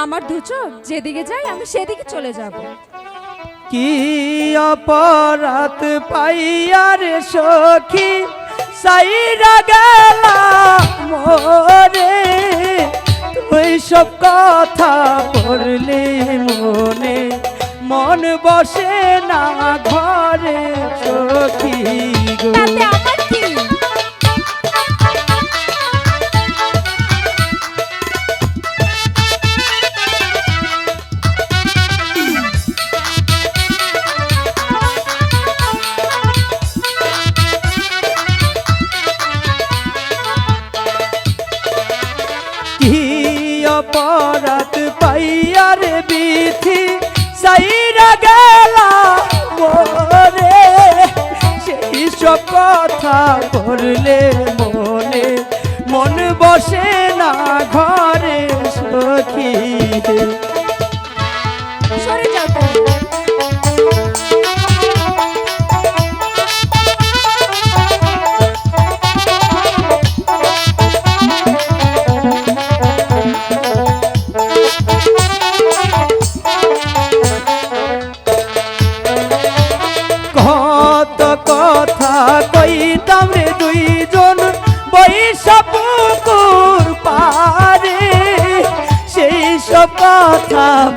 আমার দু চোখ যেদিকে যায় আমি সেদিকে চলে যাব। কি অপরাধ পাইয়ার সখী সাইরা গেলা মোরে। তুই সব কথা পড়লে মনে মন বসে না ঘরে সখী গো। অপরাধ পাইয়ার বিথি সাইরা গেলা মোরে। সেই সব কথা বললে মনে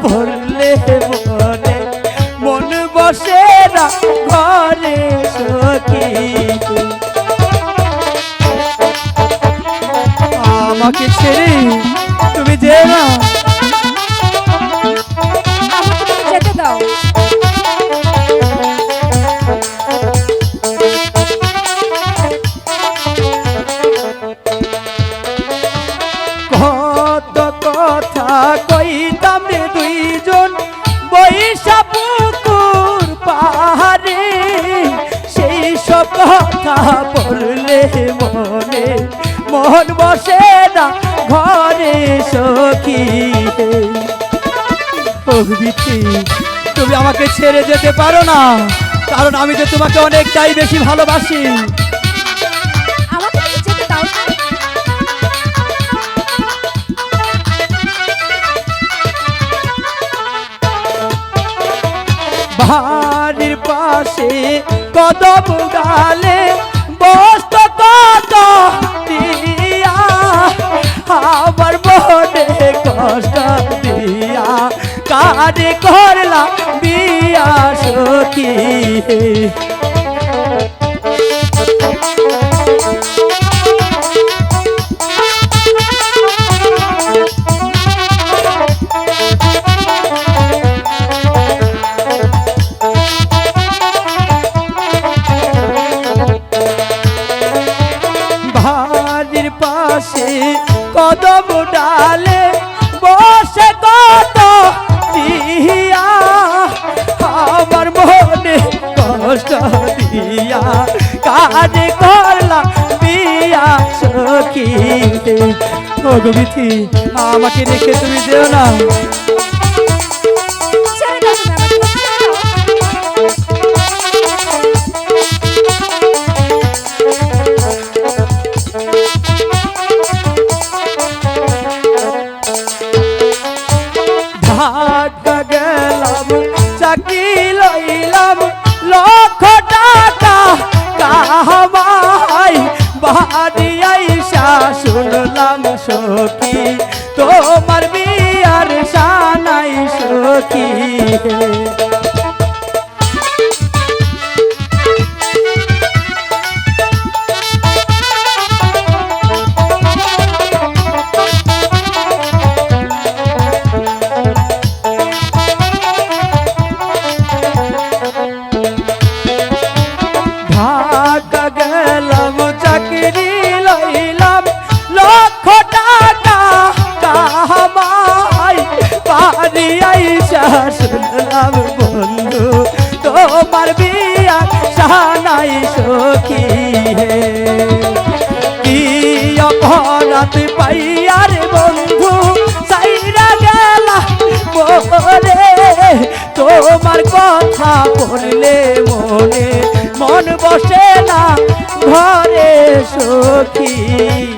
বললে মনে মন বসে না ঘরে সখী। আমাকে ছেড়ে তুমি যে না। বৈশা পুকুর পাহাড়ে, সেই সব কথা বললে মনে, মন বসে না ঘরে সখী প্রভৃতি, তুমি আমাকে ছেড়ে যেতে পারো না, কারণ আমি যে তোমাকে অনেকটাই বেশি ভালোবাসি বাড়ির পাশে কদম গালে বস্ত কত দিয়া, আমার মনে কষ্ট দিয়া। কাজ করলাম বিয়া সখী। কাজে করলাম বিয়া সখী ও গবিথি, আমাকে রেখে তুমি না। দাও দাও ঢাকা গেলাম চাকরি লইলাম লক্ষ আইসা শুনলাম সখী তোমার বিয়ার সানাই সখী। ঢাকা গেলাম চাকরি অপরাধ পাইয়ার বন্ধু সাইরা গেলা মোরে। তোমার কথা পড়লে মনে, মন বসে না ঘরে সখী।